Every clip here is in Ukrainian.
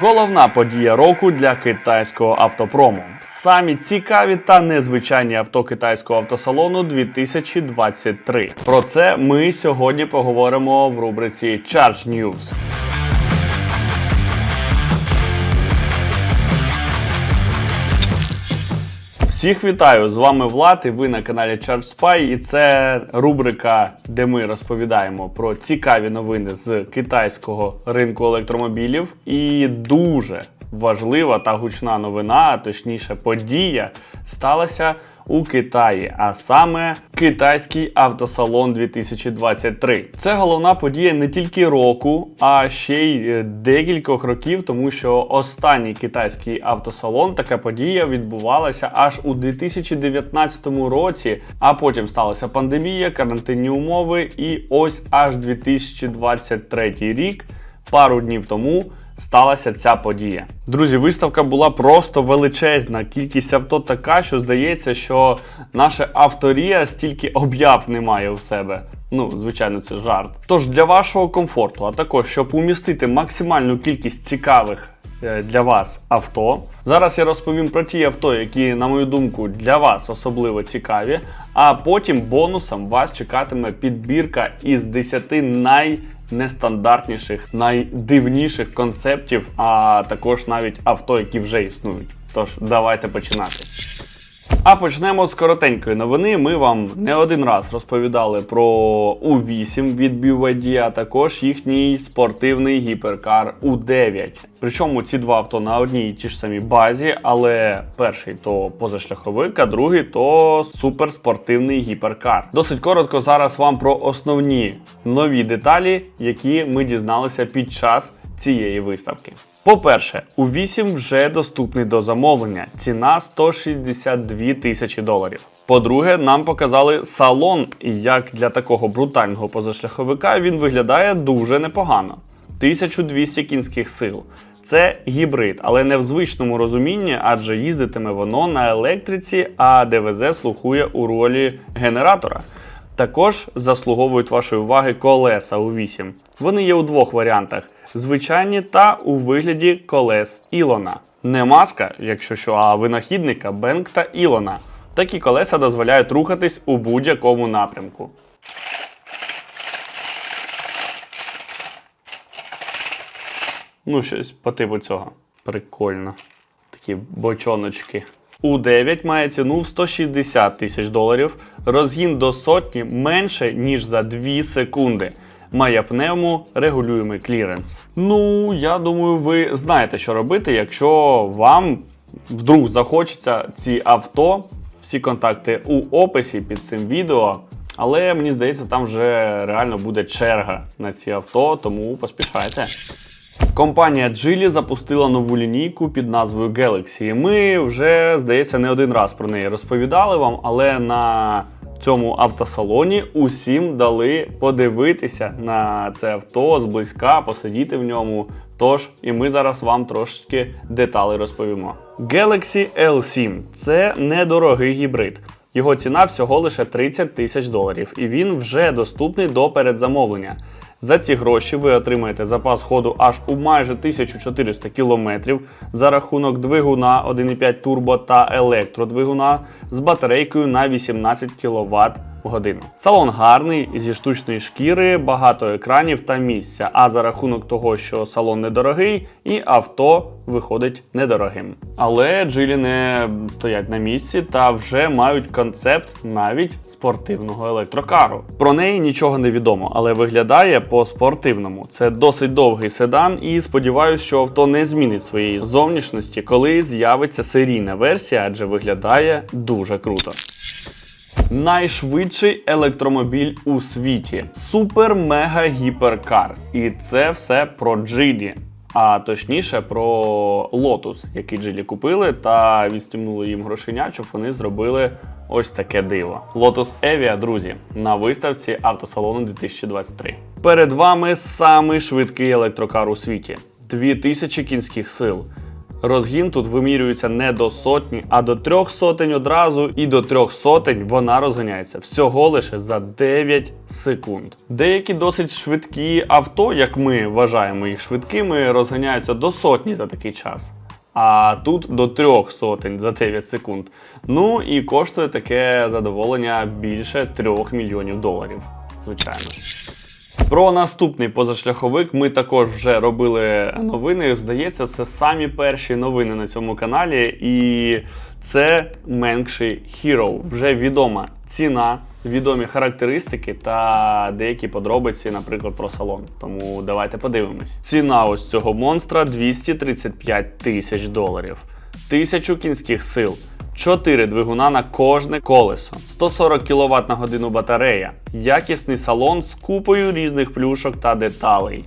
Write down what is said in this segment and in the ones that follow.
Головна подія року для китайського автопрому. Самі цікаві та незвичайні авто китайського автосалону 2023. Про це ми сьогодні поговоримо в рубриці Charge News. Всіх вітаю! З вами Влад і ви на каналі ChargeSpy. І це рубрика, де ми розповідаємо про цікаві новини з китайського ринку електромобілів. І дуже важлива та гучна новина, а точніше подія, сталася у Китаї, а саме китайський автосалон 2023. Це головна подія не тільки року, а ще й е, декількох років, тому що останній китайський автосалон, така подія відбувалася аж у 2019 році, а потім сталася пандемія, карантинні умови, і ось аж 2023 рік, пару днів тому сталася ця подія. Друзі, виставка була просто величезна. Кількість авто така, що здається, що наша авторія стільки об'яв не має у себе. Ну, звичайно, це жарт. Тож для вашого комфорту, а також щоб умістити максимальну кількість цікавих для вас авто. Зараз я розповім про ті авто, які, на мою думку, для вас особливо цікаві. А потім бонусом вас чекатиме підбірка із 10 найнестандартніших, найдивніших концептів, а також навіть авто, які вже існують. Тож, давайте починати. А почнемо з коротенької новини. Ми вам не один раз розповідали про У8 від BYD, а також їхній спортивний гіперкар У9. Причому ці два авто на одній і тій ж самій базі, але перший то позашляховик, а другий то суперспортивний гіперкар. Досить коротко зараз вам про основні нові деталі, які ми дізналися під час цієї виставки. По-перше, у 8 вже доступний до замовлення. Ціна 162 тисячі доларів. По-друге, нам показали салон, і як для такого брутального позашляховика він виглядає дуже непогано. 1200 кінських сил. Це гібрид, але не в звичному розумінні, адже їздитиме воно на електриці, а ДВЗ слухує у ролі генератора. Також заслуговують вашої уваги колеса у 8. Вони є у двох варіантах: звичайні та у вигляді колес Ілона. Не маска, якщо що, а винахідника Бенк та Ілона. Такі колеса дозволяють рухатись у будь-якому напрямку. Ну, щось по типу цього. Прикольно. Такі бочоночки. У9 має ціну в 160 тисяч доларів, розгін до сотні менше, ніж за 2 секунди. Має пневму регулюємий кліренс. Ну, я думаю, ви знаєте, що робити, якщо вам вдруг захочеться ці авто. Всі контакти у описі під цим відео. Але мені здається, там вже реально буде черга на ці авто, тому поспішайте. Компанія Geely запустила нову лінійку під назвою Galaxy. Ми вже, здається, не один раз про неї розповідали вам, але на цьому автосалоні усім дали подивитися на це авто зблизька, посидіти в ньому. Тож, і ми зараз вам трошечки деталей розповімо. Galaxy L7 це недорогий гібрид. Його ціна всього лише 30 тисяч доларів, і він вже доступний до передзамовлення. За ці гроші ви отримаєте запас ходу аж у майже 1400 км за рахунок двигуна 1,5 турбо та електродвигуна з батарейкою на 18 кВт годину. Салон гарний, зі штучної шкіри, багато екранів та місця. А за рахунок того, що салон недорогий, і авто виходить недорогим. Але джилі не стоять на місці та вже мають концепт навіть спортивного електрокару. Про неї нічого не відомо, але виглядає по-спортивному. Це досить довгий седан, і сподіваюся, що авто не змінить своєї зовнішності, коли з'явиться серійна версія, адже виглядає дуже круто. Найшвидший електромобіль у світі супер мега гіперкар. І це все про Джиді. А точніше про Lotus, який Джилі купили та відстімнули їм грошенят, щоб вони зробили ось таке диво. Lotus Evia, друзі, на виставці автосалону 2023. Перед вами самий швидкий електрокар у світі 2000 кінських сил. Розгін тут вимірюється не до сотні, а до трьох сотень одразу, і до трьох сотень вона розганяється всього лише за 9 секунд. Деякі досить швидкі авто, як ми вважаємо їх швидкими, розганяються до сотні за такий час. А тут до трьох сотень за 9 секунд. Ну і коштує таке задоволення більше 3 мільйонів доларів. Звичайно ж. Про наступний позашляховик ми також вже робили новини. Здається, це самі перші новини на цьому каналі. І це Менкший Hero. Вже відома ціна, відомі характеристики та деякі подробиці, наприклад, про салон. Тому давайте подивимось. Ціна ось цього монстра 235 тисяч доларів, 1000 кінських сил. 4 двигуна на кожне колесо, 140 кВт на годину батарея, якісний салон з купою різних плюшок та деталей.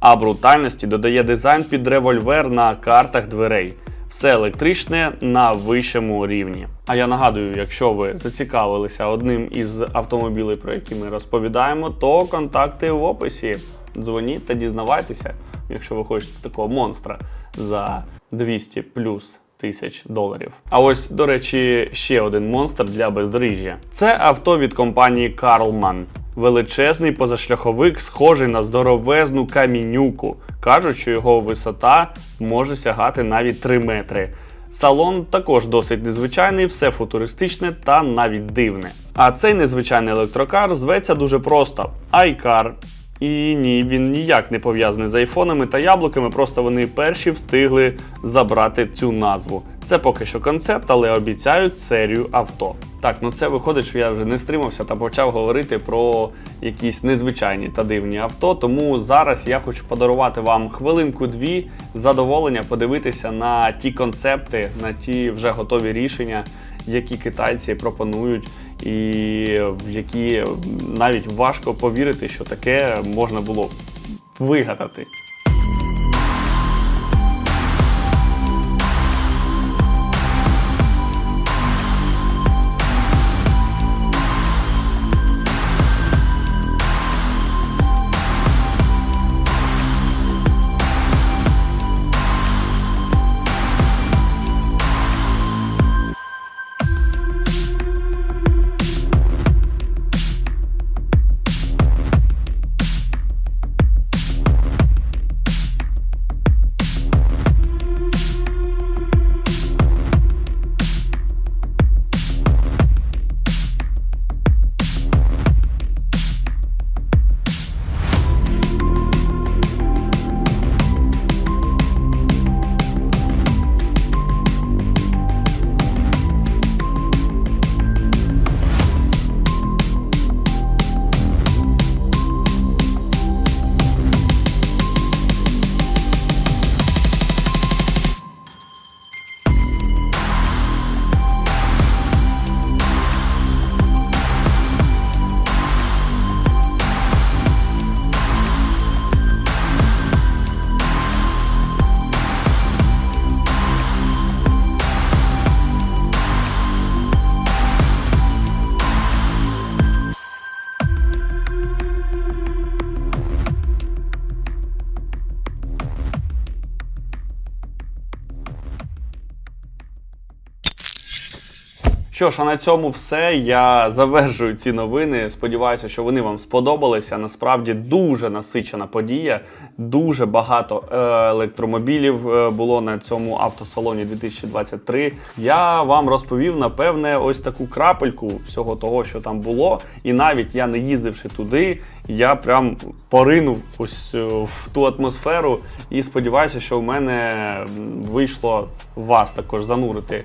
А брутальності додає дизайн під револьвер на картах дверей. Все електричне на вищому рівні. А я нагадую, якщо ви зацікавилися одним із автомобілів, про які ми розповідаємо, то контакти в описі. Дзвоніть та дізнавайтеся, якщо ви хочете такого монстра за 200 плюс тисяч доларів. А ось, до речі, ще один монстр для бездоріжжя. Це авто від компанії Carlman. Величезний позашляховик, схожий на здоровезну камінюку. Кажуть, що його висота може сягати навіть 3 метри. Салон також досить незвичайний, все футуристичне та навіть дивне. А цей незвичайний електрокар зветься дуже просто iCar. І ні, він ніяк не пов'язаний з айфонами та яблуками, просто вони перші встигли забрати цю назву. Це поки що концепт, але обіцяють серію авто. Так, ну це виходить, що я вже не стримався та почав говорити про якісь незвичайні та дивні авто. Тому зараз я хочу подарувати вам хвилинку-дві задоволення подивитися на ті концепти, на ті вже готові рішення, які китайці пропонують, і в які навіть важко повірити, що таке можна було вигадати. Що ж, а на цьому все. Я завершую ці новини. Сподіваюся, що вони вам сподобалися. Насправді дуже насичена подія. Дуже багато е, електромобілів е, було на цьому автосалоні 2023. Я вам розповів, напевне, ось таку крапельку всього того, що там було. І навіть я не їздивши туди, я прям поринув ось е, в ту атмосферу. І сподіваюся, що в мене вийшло вас також занурити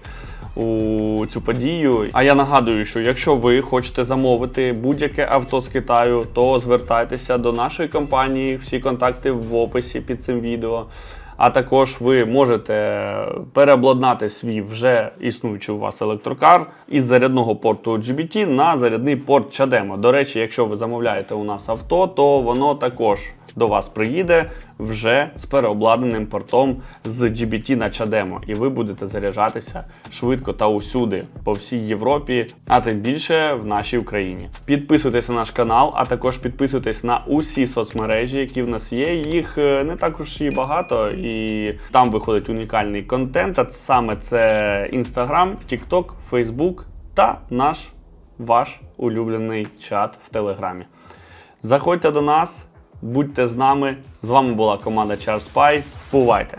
у цю подію. А я нагадую, що якщо ви хочете замовити будь-яке авто з Китаю, то звертайтеся до нашої компанії. Всі контакти в описі під цим відео. А також ви можете переобладнати свій вже існуючий у вас електрокар із зарядного порту GBT на зарядний порт CHAdeMO. До речі, якщо ви замовляєте у нас авто, то воно також до вас приїде вже з переобладнаним портом з GBT на CHAdeMO, і ви будете заряджатися швидко та усюди по всій Європі, а тим більше в нашій Україні. Підписуйтесь на наш канал, а також підписуйтесь на усі соцмережі, які в нас є. Їх е, не так уж і багато, і там виходить унікальний контент. А саме це Instagram, TikTok, Facebook та наш ваш улюблений чат в Телеграмі. Заходьте до нас, будьте з нами. З вами була команда CharSpy. Бувайте!